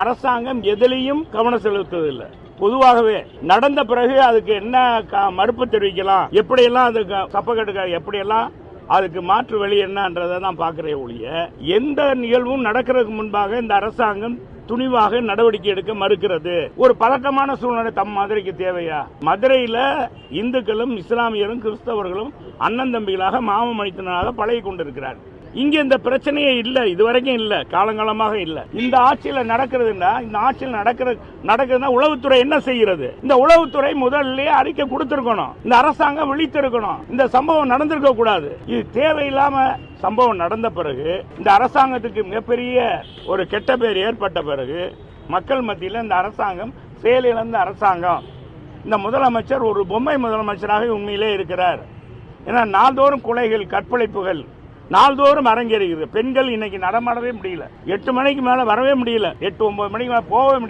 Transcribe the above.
அரசாங்கம் எதிலையும் கவனம் செலுத்துவதில்லை. பொதுவாகவே நடந்த பிறகு அதுக்கு என்ன க- மறுப்பு தெரிவிக்கலாம் எப்படியெல்லாம் அதுக்கு தப்பக்கட்டுக்க எப்படியெல்லாம் அதுக்கு மாற்று வழி என்னன்றதை தான் பார்க்குறே ஒழிய எந்த நிகழ்வும் நடக்கிறதுக்கு முன்பாக இந்த அரசாங்கம் துணிவாக நடவடிக்கை எடுக்க மறுக்கிறது? ஒரு பதட்டமான சூழ்நிலை தம் மதுரைக்கு தேவையா? மதுரையில இந்துக்களும் இஸ்லாமியரும் கிறிஸ்தவர்களும் அண்ணன் தம்பிகளாக மாம மனிதனாக பழகி கொண்டிருக்கிறார்கள் இங்க இந்த பிரச்சனையே இல்ல இதுவரைக்கும் இல்ல காலங்காலமாக இல்ல. இந்த ஆட்சியில நடக்கிறதுன்னா இந்த ஆட்சியில் நடக்கிறது நடக்குதுன்னா உளவுத்துறை என்ன செய்கிறது? இந்த உளவுத்துறை முதல்ல அறிக்கை கொடுத்திருக்கணும். இந்த அரசாங்கம் விழித்திருக்கணும். இந்த சம்பவம் நடந்திருக்க கூடாது. இது தேவையில்லாம சம்பவம் நடந்த பிறகு இந்த அரசாங்கத்துக்கு மிகப்பெரிய ஒரு கெட்ட பேர் ஏற்பட்ட பிறகு மக்கள் மத்தியில் இந்த அரசாங்கம் செயலிழந்த அரசாங்கம். இந்த முதலமைச்சர் ஒரு பொம்மை முதலமைச்சராக உண்மையிலே இருக்கிறார். ஏன்னா நாள்தோறும் கொலைகள் கற்பழிப்புகள் நாள்தோறும் அரங்கேறுகிறது. பெண்கள் இன்னைக்கு நடமாடவே முடியல. எட்டு மணிக்கு மேல வரவே முடியல. எட்டு ஒன்பது மணிக்கு மேல போகவே முடியல.